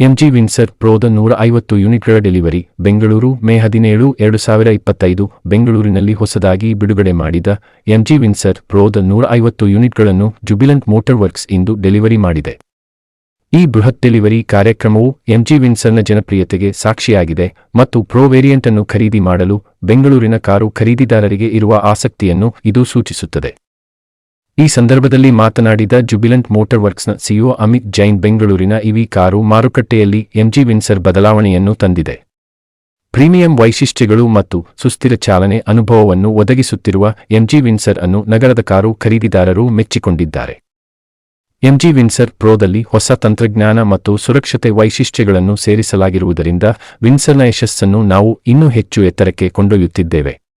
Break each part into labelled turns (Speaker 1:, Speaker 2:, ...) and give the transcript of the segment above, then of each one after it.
Speaker 1: MG Windsor ಪ್ರೋದ ನೂರ ಐವತ್ತು ಯೂನಿಟ್ಗಳ ಡೆಲಿವರಿ. ಬೆಂಗಳೂರು, ಮೇ ಹದಿನೇಳು, ಎರಡು ಸಾವಿರ ಇಪ್ಪತ್ತೈದು. ಬೆಂಗಳೂರಿನಲ್ಲಿ ಹೊಸದಾಗಿ ಬಿಡುಗಡೆ ಮಾಡಿದ ಎಂಜಿ ವಿನ್ಸರ್ ಪ್ರೋದ ನೂರ ಐವತ್ತು ಯೂನಿಟ್ಗಳನ್ನು ಜುಬಿಲೆಂಟ್ ಮೋಟರ್ ವರ್ಕ್ಸ್ ಇಂದು ಡೆಲಿವರಿ ಮಾಡಿದೆ. ಈ ಬೃಹತ್ ಡೆಲಿವರಿ ಕಾರ್ಯಕ್ರಮವು ಎಂಜಿ ವಿನ್ಸರ್ನ ಜನಪ್ರಿಯತೆಗೆ ಸಾಕ್ಷಿಯಾಗಿದೆ ಮತ್ತು ಪ್ರೋ ವೇರಿಯಂಟ್ ಅನ್ನು ಖರೀದಿ ಮಾಡಲು ಬೆಂಗಳೂರಿನ ಕಾರು ಖರೀದಿದಾರರಿಗೆ ಇರುವ ಆಸಕ್ತಿಯನ್ನು ಇದು ಸೂಚಿಸುತ್ತದೆ. ಈ ಸಂದರ್ಭದಲ್ಲಿ ಮಾತನಾಡಿದ ಜುಬಿಲೆಂಟ್ ಮೋಟಾರ್ ವರ್ಕ್ಸ್ನ ಸಿಇಒ ಅಮಿತ್ ಜೈನ್ ಬೆಂಗಳೂರಿನ ಇವಿ ಕಾರು ಮಾರುಕಟ್ಟೆಯಲ್ಲಿ ಎಂಜಿ ವಿನ್ಸರ್ ಬದಲಾವಣೆಯನ್ನು ತಂದಿದೆ. ಪ್ರೀಮಿಯಂ ವೈಶಿಷ್ಟ್ಯಗಳು ಮತ್ತು ಸುಸ್ಥಿರ ಚಾಲನೆ ಅನುಭವವನ್ನು ಒದಗಿಸುತ್ತಿರುವ ಎಂಜಿ ವಿನ್ಸರ್ ಅನ್ನು ನಗರದ ಕಾರು ಖರೀದಿದಾರರು ಮೆಚ್ಚಿಕೊಂಡಿದ್ದಾರೆ. ಎಂಜಿ ವಿನ್ಸರ್ ಪ್ರೋದಲ್ಲಿ ಹೊಸ ತಂತ್ರಜ್ಞಾನ ಮತ್ತು ಸುರಕ್ಷತೆ ವೈಶಿಷ್ಟ್ಯಗಳನ್ನು ಸೇರಿಸಲಾಗಿರುವುದರಿಂದ ವಿನ್ಸರ್ನ ಯಶಸ್ಸನ್ನು ನಾವು ಇನ್ನೂ ಹೆಚ್ಚು ಎತ್ತರಕ್ಕೆ ಕೊಂಡೊಯ್ಯುತ್ತಿದ್ದೇವೆ.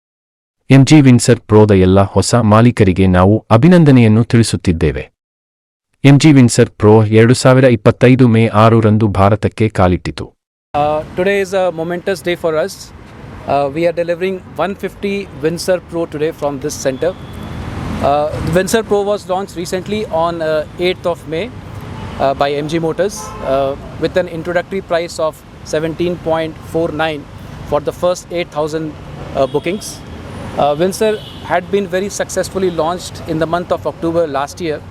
Speaker 1: ಎಂಜಿ ವಿನ್ಸರ್ ಪ್ರೋದ ಎಲ್ಲ ಹೊಸ ಮಾಲೀಕರಿಗೆ ನಾವು ಅಭಿನಂದನೆಯನ್ನು ತಿಳಿಸುತ್ತಿದ್ದೇವೆ. ಎಂಜಿ ವಿನ್ಸರ್ ಪ್ರೋ ಎರಡು ಸಾವಿರ ಇಪ್ಪತ್ತೈದು ಮೇ ಆರರಂದು ಭಾರತಕ್ಕೆ ಕಾಲಿಟ್ಟಿತು.
Speaker 2: Today is a momentous day for us us. Are we are delivering 150 pro Pro today from this Windsor pro was launch recently on launched of May by 8th G motors with by MG Motors uh, with an introductory price of 17.49 for the thousand 8,000 uh. Windsor had been very successfully launched in the month of October last year.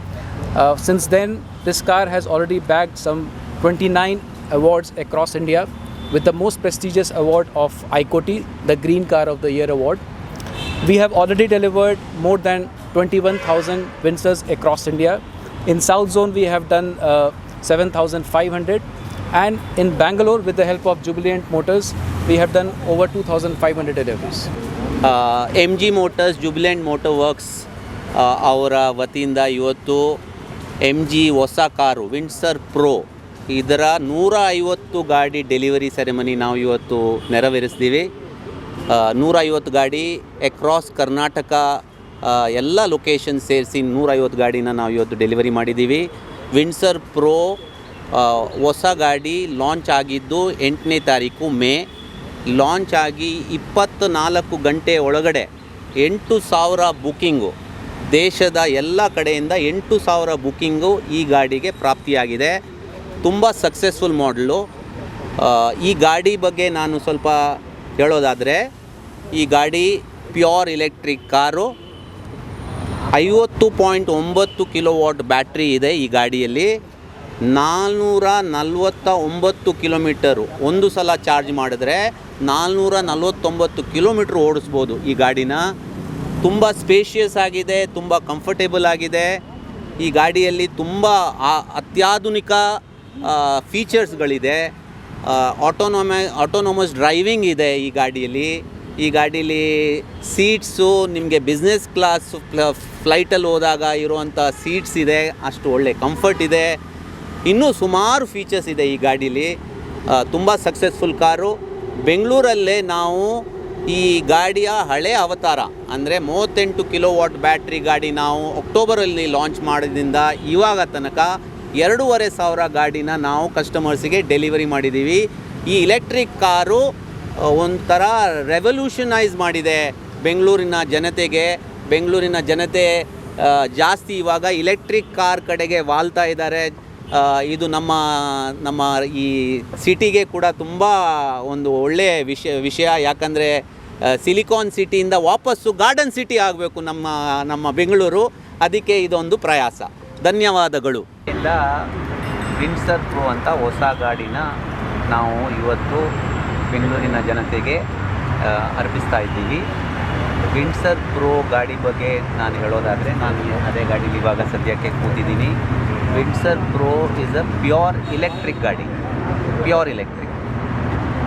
Speaker 2: Uh, since then, this car has already bagged some 29 awards across India, with the most prestigious award of ICOTY, the Green Car of the Year award. We have already delivered more than 21,000 Windsors across India. In South Zone, we have done uh, 7,500, and in Bangalore, with the help of Jubilant Motors, we have done over 2,500 deliveries.
Speaker 3: M G motors Jubilant motor works ಅವರ ವತಿಯಿಂದ ಇವತ್ತು M G ಹೊಸ ಕಾರು Windsor pro ಇದರ ನೂರ ಐವತ್ತು ಗಾಡಿ delivery ceremony ನಾವು ಇವತ್ತು ನೆರವೇರಿಸ್ತೀವಿ. ಆ, ನೂರ ಐವತ್ತು ಗಾಡಿ ಅಕ್ರಾಸ್ ಕರ್ನಾಟಕ ಆ, ಎಲ್ಲ ಲೊಕೇಶನ್ ಸೇರಿಸಿ ನೂರೈವತ್ತು ಗಾಡಿನ ನಾವು ಇವತ್ತು ಡೆಲಿವರಿ ಮಾಡಿದ್ದೀವಿ. ವಿಂಡ್ಸರ್ ಪ್ರೋ ಹೊಸ ಗಾಡಿ ಲಾಂಚ್ ಆಗಿದ್ದು ಎಂಟನೇ ತಾರೀಕು ಮೇ. ಲಾಂಚ್ ಆಗಿ ಇಪ್ಪತ್ತ್ನಾಲ್ಕು ಗಂಟೆ ಒಳಗಡೆ ಎಂಟು ಸಾವಿರ ಬುಕ್ಕಿಂಗು ದೇಶದ ಎಲ್ಲ ಕಡೆಯಿಂದ ಎಂಟು ಸಾವಿರ ಬುಕ್ಕಿಂಗು ಈ ಗಾಡಿಗೆ ಪ್ರಾಪ್ತಿಯಾಗಿದೆ. ತುಂಬ ಸಕ್ಸಸ್ಫುಲ್ ಮಾಡಲು ಈ ಗಾಡಿ ಬಗ್ಗೆ ನಾನು ಸ್ವಲ್ಪ ಹೇಳೋದಾದರೆ, ಈ ಗಾಡಿ ಪ್ಯೂರ್ ಎಲೆಕ್ಟ್ರಿಕ್ ಕಾರು. ಐವತ್ತು ಪಾಯಿಂಟ್ ಒಂಬತ್ತು ಕಿಲೋ ವಾಟ್ ಬ್ಯಾಟ್ರಿ ಇದೆ ಈ ಗಾಡಿಯಲ್ಲಿ. ನಾಲ್ನೂರ ನಲ್ವತ್ತ ಒಂಬತ್ತು ಕಿಲೋಮೀಟರು ಒಂದು ಸಲ ಚಾರ್ಜ್ ಮಾಡಿದ್ರೆ ನಾಲ್ನೂರ ನಲ್ವತ್ತೊಂಬತ್ತು ಕಿಲೋಮೀಟ್ರ್ ಓಡಿಸ್ಬೋದು ಈ ಗಾಡಿನ. ತುಂಬ ಸ್ಪೇಷಿಯಸ್ ಆಗಿದೆ, ತುಂಬ ಕಂಫರ್ಟೇಬಲ್ ಆಗಿದೆ. ಈ ಗಾಡಿಯಲ್ಲಿ ತುಂಬ ಅತ್ಯಾಧುನಿಕ ಫೀಚರ್ಸ್ಗಳಿದೆ ಆಟೋನೊಮ ಆಟೋನೊಮಸ್ ಡ್ರೈವಿಂಗ್ ಇದೆ ಈ ಗಾಡಿಯಲ್ಲಿ. ಈ ಗಾಡೀಲಿ ಸೀಟ್ಸು ನಿಮಗೆ ಬಿಸ್ನೆಸ್ ಕ್ಲಾಸ್ ಫ್ಲೈಟಲ್ಲಿ ಹೋದಾಗ ಇರುವಂಥ ಸೀಟ್ಸ್ ಇದೆ, ಅಷ್ಟು ಒಳ್ಳೆ ಕಂಫರ್ಟ್ ಇದೆ. ಇನ್ನೂ ಸುಮಾರು ಫೀಚರ್ಸ್ ಇದೆ ಈ ಗಾಡೀಲಿ. ತುಂಬ ಸಕ್ಸಸ್ಫುಲ್ ಕಾರು. ಬೆಂಗಳೂರಲ್ಲೇ ನಾವು ಈ ಗಾಡಿಯ ಹಳೆ ಅವತಾರ, ಅಂದರೆ ಮೂವತ್ತೆಂಟು ಕಿಲೋ ವಾಟ್ ಬ್ಯಾಟ್ರಿ ಗಾಡಿ ನಾವು ಅಕ್ಟೋಬರಲ್ಲಿ ಲಾಂಚ್ ಮಾಡಿದ್ರಿಂದ ಇವಾಗ ತನಕ ಎರಡೂವರೆ ಸಾವಿರ ಗಾಡಿನ ನಾವು ಕಸ್ಟಮರ್ಸಿಗೆ ಡೆಲಿವರಿ ಮಾಡಿದ್ದೀವಿ ಈ ಇಲೆಕ್ಟ್ರಿಕ್ ಕಾರು ಒಂಥರ ರೆವಲ್ಯೂಷನೈಸ್ ಮಾಡಿದೆ ಬೆಂಗಳೂರಿನ ಜನತೆಗೆ. ಬೆಂಗಳೂರಿನ ಜನತೆ ಜಾಸ್ತಿ ಇವಾಗ ಇಲೆಕ್ಟ್ರಿಕ್ ಕಾರ್ ಕಡೆಗೆ ವಾಲ್ತಾ ಇದ್ದಾರೆ. ಇದು ನಮ್ಮ ನಮ್ಮ ಈ ಸಿಟಿಗೆ ಕೂಡ ತುಂಬ ಒಂದು ಒಳ್ಳೆಯ ವಿಷಯ ವಿಷಯ. ಯಾಕಂದರೆ ಸಿಲಿಕಾನ್ ಸಿಟಿಯಿಂದ ವಾಪಸ್ಸು ಗಾರ್ಡನ್ ಸಿಟಿ ಆಗಬೇಕು ನಮ್ಮ ನಮ್ಮ ಬೆಂಗಳೂರು. ಅದಕ್ಕೆ ಇದೊಂದು ಪ್ರಯಾಸ. ಧನ್ಯವಾದಗಳು. ಇಲ್ಲ ವಿನ್ಸರ್ ಪ್ರೋ ಅಂತ ಹೊಸ ಗಾಡಿನ ನಾವು ಇವತ್ತು ಬೆಂಗಳೂರಿನ ಜನತೆಗೆ ಅರ್ಪಿಸ್ತಾ ಇದ್ದೀವಿ. ವಿನ್ಸರ್ ಪ್ರೋ ಗಾಡಿ ಬಗ್ಗೆ ನಾನು ಹೇಳೋದಾದರೆ, ನಾನು ಅದೇ ಗಾಡೀಲಿ ಇವಾಗ ಸದ್ಯಕ್ಕೆ ಕೂತಿದ್ದೀನಿ. Windsor pro is a pure electric ಗಾಡಿ ಪ್ಯೂರ್ ಎಲೆಕ್ಟ್ರಿಕ್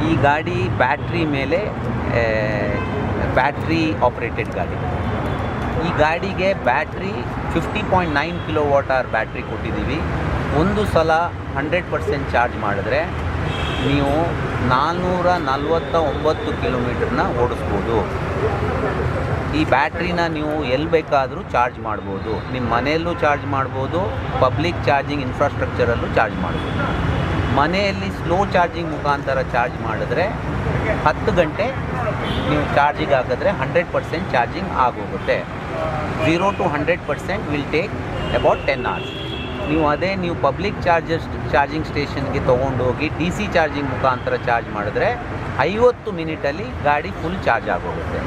Speaker 3: ಈ ಗಾಡಿ ಬ್ಯಾಟ್ರಿ ಮೇಲೆ ಬ್ಯಾಟ್ರಿ ಆಪ್ರೇಟೆಡ್ ಗಾಡಿ. ಈ ಗಾಡಿಗೆ battery fifty point nine kilowatt battery ಕೊಟ್ಟಿದ್ದೀವಿ. ಒಂದು ಸಲ ಹಂಡ್ರೆಡ್ ಪರ್ಸೆಂಟ್ ಚಾರ್ಜ್ ಮಾಡಿದ್ರೆ ನೀವು ನಾನ್ನೂರ ನಲ್ವತ್ತ ಒಂಬತ್ತು ಕಿಲೋಮೀಟ್ರನ್ನ ಓಡಿಸ್ಬೋದು. ಈ ಬ್ಯಾಟ್ರಿನ ನೀವು ಎಲ್ಲಿ ಬೇಕಾದರೂ ಚಾರ್ಜ್ ಮಾಡ್ಬೋದು. ನಿಮ್ಮ ಮನೆಯಲ್ಲೂ ಚಾರ್ಜ್ ಮಾಡ್ಬೋದು, ಪಬ್ಲಿಕ್ ಚಾರ್ಜಿಂಗ್ ಇನ್ಫ್ರಾಸ್ಟ್ರಕ್ಚರಲ್ಲೂ ಚಾರ್ಜ್ ಮಾಡ್ಬೋದು. ಮನೆಯಲ್ಲಿ ಸ್ಲೋ ಚಾರ್ಜಿಂಗ್ ಮುಖಾಂತರ ಚಾರ್ಜ್ ಮಾಡಿದ್ರೆ ಹತ್ತು ಗಂಟೆ ನೀವು ಚಾರ್ಜಿಗೆ ಹಾಕಿದ್ರೆ ಹಂಡ್ರೆಡ್ ಪರ್ಸೆಂಟ್ ಚಾರ್ಜಿಂಗ್ ಆಗೋಗುತ್ತೆ. Zero to hundred percent will take about ten hours ನೀವು ಅದೇ ನೀವು ಪಬ್ಲಿಕ್ ಚಾರ್ಜಸ್ ಚಾರ್ಜಿಂಗ್ ಸ್ಟೇಷನ್ಗೆ ತೊಗೊಂಡೋಗಿ ಡಿ ಸಿ ಚಾರ್ಜಿಂಗ್ ಮುಖಾಂತರ ಚಾರ್ಜ್ ಮಾಡಿದ್ರೆ ಐವತ್ತು ಮಿನಿಟಲ್ಲಿ ಗಾಡಿ ಫುಲ್ ಚಾರ್ಜ್ ಆಗೋಗುತ್ತೆ.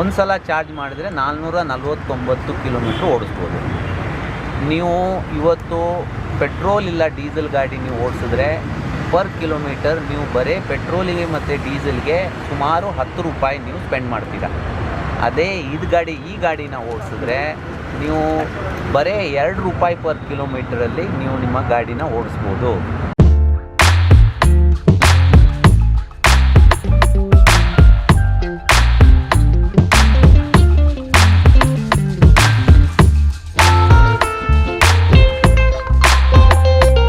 Speaker 3: ಒಂದು ಸಲ ಚಾರ್ಜ್ ಮಾಡಿದ್ರೆ ನಾಲ್ನೂರ ನಲ್ವತ್ತೊಂಬತ್ತು ಕಿಲೋಮೀಟ್ರ್ ಓಡಿಸ್ಬೋದು. ನೀವು ಇವತ್ತು ಪೆಟ್ರೋಲ್ ಇಲ್ಲ ಡೀಸೆಲ್ ಗಾಡಿ ನೀವು ಓಡಿಸಿದ್ರೆ ಪರ್ ಕಿಲೋಮೀಟರ್ ನೀವು ಬರೀ ಪೆಟ್ರೋಲಿಗೆ ಮತ್ತು ಡೀಸೆಲ್ಗೆ ಸುಮಾರು ಹತ್ತು ರೂಪಾಯಿ ನೀವು ಸ್ಪೆಂಡ್ ಮಾಡ್ತೀರ. ಅದೇ ಇದು ಗಾಡಿ, ಈ ಗಾಡಿನ ಓಡಿಸಿದ್ರೆ ನೀವು ಬರೀ ಎರಡು ರೂಪಾಯಿ ಪರ್ ಕಿಲೋಮೀಟರಲ್ಲಿ ನೀವು ನಿಮ್ಮ ಗಾಡಿನ ಓಡಿಸ್ಬೋದು.